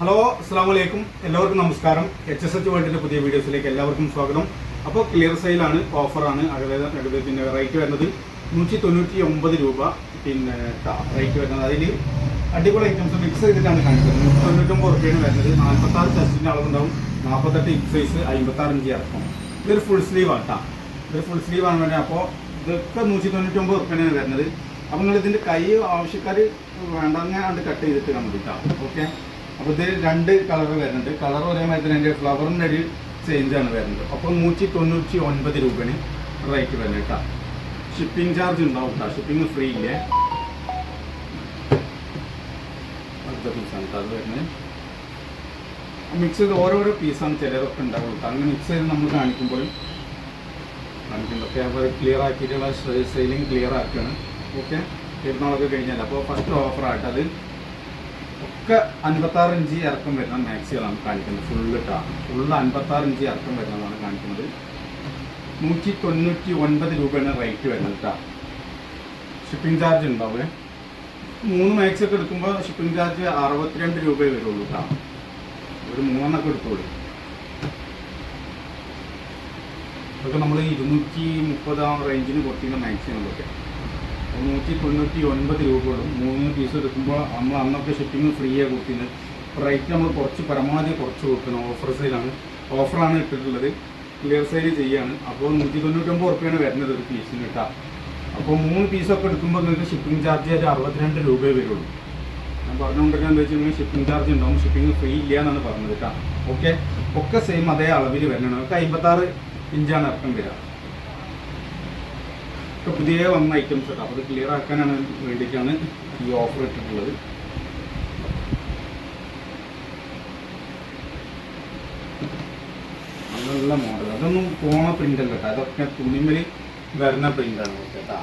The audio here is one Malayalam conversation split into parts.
ഹലോ അസ്സാം വലൈക്കും എല്ലാവർക്കും നമസ്കാരം. എച്ച് എസ് എച്ച് വേൾഡിന്റെ പുതിയ വീഡിയോസിലേക്ക് എല്ലാവർക്കും സ്വാഗതം. അപ്പോൾ ക്ലിയർ സെയിലാണ് ഓഫറാണ് അതായത് പിന്നെ റേറ്റ് വരുന്നത് നൂറ്റി തൊണ്ണൂറ്റി ഒമ്പത് രൂപ. പിന്നെ റേറ്റ് വരുന്നത് അതിൽ അടിപൊളി ഐറ്റംസ് മിക്സ് ചെയ്തിട്ടാണ് കാണിക്കുന്നത്. നൂറ്റി തൊണ്ണൂറ്റൊമ്പത് റുപ്യാണ് വരുന്നത് നാൽപ്പത്താറ് ചെസ്റ്റിന്റെ അളവുണ്ടാവും. നാൽപ്പത്തെട്ട് ഇഞ്ച് സൈസ് അമ്പത്താറ് ഇഞ്ച് ഇറക്കും. ഇതൊരു ഫുൾ സ്ലീവ് ആട്ടാ ഇതൊരു ഫുൾ സ്ലീവ് ആണ് വേണ്ടത് അപ്പോൾ ഇതൊക്കെ നൂറ്റി തൊണ്ണൂറ്റൊമ്പത് റുപ്യാണ് വരുന്നത്. അപ്പോൾ നിങ്ങൾ ഇതിന്റെ കൈ ആവശ്യക്കാർ അത് കട്ട് ചെയ്തിട്ട് കണ്ടിട്ടാണ് ഓക്കെ അപ്പോൾ ഇത് രണ്ട് കളർ വരുന്നുണ്ട്. കളർ ഒരേ മാതിരി തന്നെ അതിന്റെ ഫ്ലവറിന്റെ ഒരു ചേഞ്ച് ആണ് വരുന്നത്. അപ്പോൾ നൂറ്റി തൊണ്ണൂറ്റി ഒൻപത് രൂപയാണ് റേറ്റ് വരുന്നത് കേട്ടോ. ഷിപ്പിംഗ് ചാർജ് ഉണ്ടാവും കേട്ടോ. ഷിപ്പിംഗ് ഫ്രീ ഇല്ലേ? അടുത്ത പീസാണ് കേട്ടോ. അത് വരുന്നത്. മിക്സ് ചെയ്ത് ഓരോരോ പീസാണ് ചിലതൊക്കെ ഉണ്ടാവുള്ളൂ അങ്ങനെ മിക്സ് ചെയ്ത് നമ്മൾ കാണിക്കുമ്പോഴും കാണിക്കുമ്പോഴൊക്കെ അവർ ക്ലിയർ ആക്കിയിട്ടുള്ള സെയിലിംഗ് ക്ലിയർ ആക്കുകയാണ് ഓക്കെ പെരുന്നാളൊക്കെ കഴിഞ്ഞാൽ അപ്പോൾ ഫസ്റ്റ് ഓഫറായിട്ട് അത് ഒക്കെ അൻപത്താറ് ഇഞ്ച് ഇറക്കം വരുന്ന മാക്സികളാണ് കാണിക്കുന്നത്. ഫുള്ള് ടാ ഫുള്ള് അൻപത്താറ് ഇഞ്ച് ഇറക്കം വരുന്നതാണ് കാണിക്കുന്നത്. നൂറ്റി തൊണ്ണൂറ്റി ഒൻപത് രൂപയാണ് റേറ്റ് വരുന്നത് ടാ ഷിപ്പിംഗ് ചാർജ് ഉണ്ടാവേ മൂന്ന് മാക്സ് ഒക്കെ എടുക്കുമ്പോൾ ഷിപ്പിംഗ് ചാർജ് അറുപത്തിരണ്ട് രൂപയെ വരുള്ളൂ ടാ ഒരു മൂന്നെണ്ണൊക്കെ എടുത്തോളൂ. ഇതൊക്കെ നമ്മൾ ഇരുന്നൂറ്റി മുപ്പതാം റേഞ്ചിന് കൊടുത്തിരുന്ന മാക്സിമങ്ങളൊക്കെ നൂറ്റി തൊണ്ണൂറ്റി ഒൻപത് രൂപയോടും മൂന്ന് പീസ് എടുക്കുമ്പോൾ നമ്മൾ അന്നൊക്കെ ഷിപ്പിംഗ് ഫ്രീ ആയി കൊടുക്കുന്നത് റേറ്റ് നമ്മൾ കുറച്ച് പരമാവധി കുറച്ച് കൊടുക്കണം. ഓഫർ സെയിലാണ് ഓഫറാണ് ഇട്ടിട്ടുള്ളത്. ക്ലിയർ സെയിൽ ചെയ്യാണ്. അപ്പോൾ നൂറ്റി തൊണ്ണൂറ്റൊമ്പത് ഉറുപ്പ്യാണ് വരുന്നത് ഒരു പീസിന് കേട്ടോ അപ്പോൾ മൂന്ന് പീസൊക്കെ എടുക്കുമ്പോൾ നിങ്ങൾക്ക് ഷിപ്പിംഗ് ചാർജ് ഒരു അറുപത്തിരണ്ട് രൂപയെ വരുള്ളൂ. ഞാൻ പറഞ്ഞുകൊണ്ടിരിക്കുന്നത് എന്താ വെച്ചിട്ടുണ്ടെങ്കിൽ ഷിപ്പിംഗ് ചാർജ് ഉണ്ടാവും. ഷിപ്പിംഗ് ഫ്രീ ഇല്ല എന്നാണ് പറഞ്ഞത് കേട്ടോ ഓക്കെ ഒക്കെ സെയിം അതേ അളവിൽ വരണം നമുക്ക് അമ്പത്താറ് ഇഞ്ചാണ് ഇറക്കം വരിക. ഒക്കെ പുതിയ വന്ന ഐറ്റംസ് കേട്ടോ അപ്പോൾ അത് ക്ലിയർ ആക്കാനാണ് വേണ്ടിയിട്ടാണ് ഈ ഓഫർ ഇട്ടിട്ടുള്ളത്. നല്ല മോഡൽ അതൊന്നും പോണ പ്രിന്റ് അല്ല കേട്ടോ. അതൊക്കെ തുണിമേൽ വരുന്ന പ്രിന്റാണ് കേട്ടോ.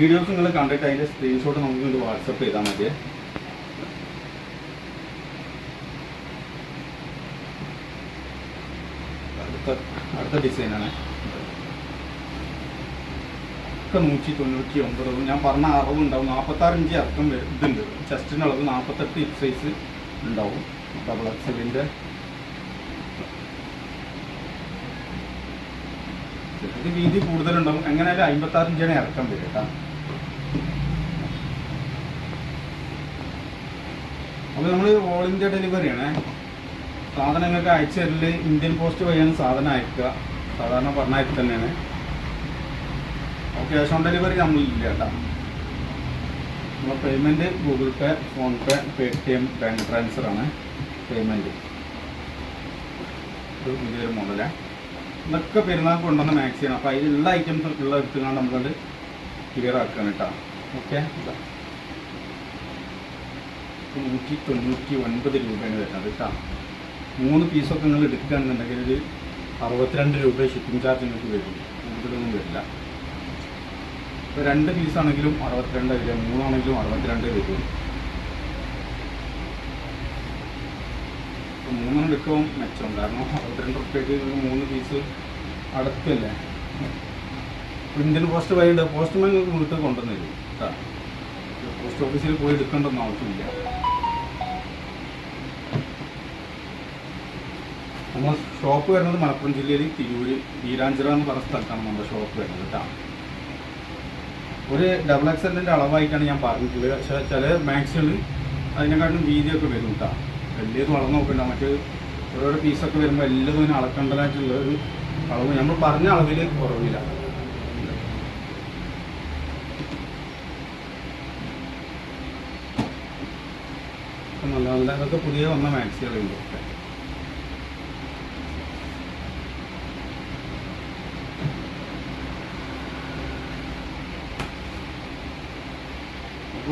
വീഡിയോസ് നിങ്ങൾ കണ്ടിട്ട് അതിന്റെ സ്ക്രീൻഷോട്ട് നമുക്ക് ഇങ്ങോട്ട് വാട്സപ്പ് ചെയ്താൽ മതി. അടുത്ത അടുത്ത ഡിസൈനാണ് ഒക്കെ നൂറ്റി തൊണ്ണൂറ്റി ഒമ്പത്. ഞാൻ പറഞ്ഞ അറിവ് ഉണ്ടാവും. നാൽപ്പത്താറ് ഇഞ്ച് അർത്ഥം വരും ഇതുണ്ട്. ചെസ്റ്റിന്റെ അളവ് നാൽപ്പത്തെട്ട് ഇഞ്ച് സൈസ് ഉണ്ടാവും ഡബിൾ എക്സലിന്റെ ഇത് വീതി കൂടുതലുണ്ടാവും. എങ്ങനെയായാലും അമ്പത്താറ് ഇഞ്ചാണ് ഇറക്കം വരും കേട്ടോ. അപ്പോൾ നമ്മൾ ഓൾ ഇന്ത്യ ഡെലിവറിയാണേ സാധനങ്ങൾക്ക് അയച്ചു തരൽ ഇന്ത്യൻ പോസ്റ്റ് വഴിയാണ് സാധനം അയക്കുക. സാധാരണ പറഞ്ഞ അയച്ചു തന്നെയാണ്. ക്യാഷ് ഓൺ ഡെലിവറി നമ്മളില്ല കേട്ടോ നമ്മൾ payment Google Pay PhonePe Paytm bank transfer ആണ് പേയ്മെന്റ് ഒരു പുതിയൊരു മോഡലാണ് ഇതൊക്കെ പെരുന്നാൾ കൊണ്ടുവന്ന മാക്സിയാണ് അപ്പോൾ അതിലുള്ള ഐറ്റംസ് ഉള്ള എടുത്തുകൊണ്ട് നമുക്കത് ക്ലിയർ ആക്കുകയാണ് കേട്ടോ. ഓക്കെ നൂറ്റി തൊണ്ണൂറ്റി ഒൻപത് രൂപയാണ് വരുന്നത് കേട്ടോ. മൂന്ന് പീസൊക്കെ നിങ്ങൾ എടുക്കുകയാണെന്നുണ്ടെങ്കിൽ ഒരു അറുപത്തിരണ്ട് രൂപ ഷിപ്പിംഗ് ചാർജ് നിങ്ങൾക്ക് വരും. കൂടുതലൊന്നും വരില്ല. ഇപ്പോൾ രണ്ട് പീസാണെങ്കിലും അറുപത്തിരണ്ട് വരിക മൂന്നാണെങ്കിലും അറുപത്തിരണ്ട് വരും അപ്പോൾ മൂന്നെണ്ണം എടുക്കും മെച്ചം. കാരണം അറുപത്തിരണ്ട് റുപ്യക്ക് മൂന്ന് പീസ് അടക്കല്ലേ ഇന്ത്യൻ പോസ്റ്റ് വഴിയുണ്ട് പോസ്റ്റ്മാൻ വീട്ടിൽ കൊണ്ടുവന്ന് തരും കേട്ടോ പോസ്റ്റ് ഓഫീസിൽ പോയി എടുക്കേണ്ടൊന്നും ആവശ്യമില്ല. നമ്മൾ ഷോപ്പ് വരുന്നത് മലപ്പുറം ജില്ലയിൽ തിരൂര് വീരാഞ്ചിറ എന്ന് പറഞ്ഞ സ്ഥലത്താണ് നമ്മുടെ ഷോപ്പ് വരുന്നത് കേട്ടോ ഒരു ഡബിൾ എക്സലിന്റെ അളവായിട്ടാണ് ഞാൻ പറഞ്ഞിട്ടുള്ളത്. പക്ഷേ ചില മാക്സിമം അതിനെക്കാട്ടും വീതിയൊക്കെ വരും കേട്ടോ വലിയത് വളർന്നു നോക്കണ്ട. മറ്റ് ഓരോരോ പീസൊക്കെ വരുമ്പോൾ എല്ലാതും ഇതിന് അളക്കേണ്ടതായിട്ടുള്ള ഒരു അളവ്. നമ്മൾ പറഞ്ഞ അളവിൽ കുറവില്ല. നല്ല നല്ല അതൊക്കെ പുതിയ വന്ന മാക്സികളുണ്ട്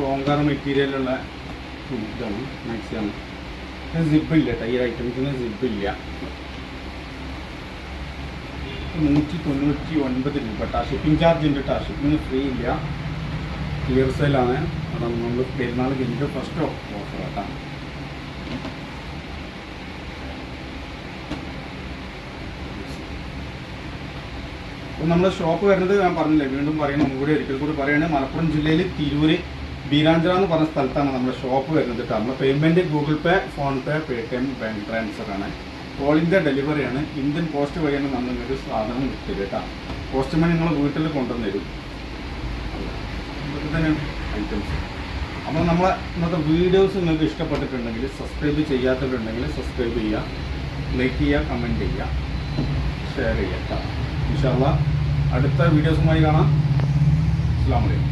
ഓങ്കാർ മെറ്റീരിയലുള്ള ഇതാണ് മാക്സിയാണ് സിബ് ഇല്ല കേട്ടോ ഈ ഐറ്റംസിന് സിബ് ഇല്ല. നൂറ്റി തൊണ്ണൂറ്റി ഒൻപത് രൂപ കേട്ടോ ഷിപ്പിംഗ് ചാർജ് ഉണ്ട് കേട്ടോ ഷിപ്പിംഗ് ഫ്രീ ഇല്ല. ക്ലിയർ സെയിലാണ് അതാണ് നമ്മൾ പെരുന്നാൾ കഴിഞ്ഞിട്ട് ഫസ്റ്റ് ഓഫർ കേട്ടോ അപ്പോൾ നമ്മുടെ ഷോപ്പ് വരുന്നത് ഞാൻ പറഞ്ഞില്ലേ വീണ്ടും പറയണം ഒന്നുകൂടി ഒരിക്കൽ കൂടി പറയുകയാണ് മലപ്പുറം ജില്ലയിൽ തിരൂര് ബീരാഞ്ചിറ എന്ന് പറഞ്ഞ സ്ഥലത്താണ് നമ്മുടെ ഷോപ്പ് വരുന്നത് കേട്ടോ. നമ്മുടെ payment Google Pay PhonePe Paytm bank transfer ആണ് ഓൾ ഇന്ത്യ ഡെലിവറിയാണ് ഇന്ത്യൻ പോസ്റ്റ് വഴിയാണ് നമ്മൾ നിങ്ങൾക്ക് സാധനം കിട്ടുക കേട്ടോ. പോസ്റ്റ്മാൻ നിങ്ങൾ വീട്ടിൽ കൊണ്ടുവന്ന് തരും. തന്നെയാണ് ഐറ്റംസ് അപ്പോൾ നമ്മളെ ഇന്നത്തെ വീഡിയോസ് നിങ്ങൾക്ക് ഇഷ്ടപ്പെട്ടിട്ടുണ്ടെങ്കിൽ സബ്സ്ക്രൈബ് ചെയ്യാത്തവരുണ്ടെങ്കിൽ സബ്സ്ക്രൈബ് ചെയ്യുക ലൈക്ക് ചെയ്യുക കമന്റ് ചെയ്യുക ഷെയർ ചെയ്യുക ഇൻഷാല്ല അടുത്ത വീഡിയോസുമായി കാണാം. അസ്സാം വലൈക്കും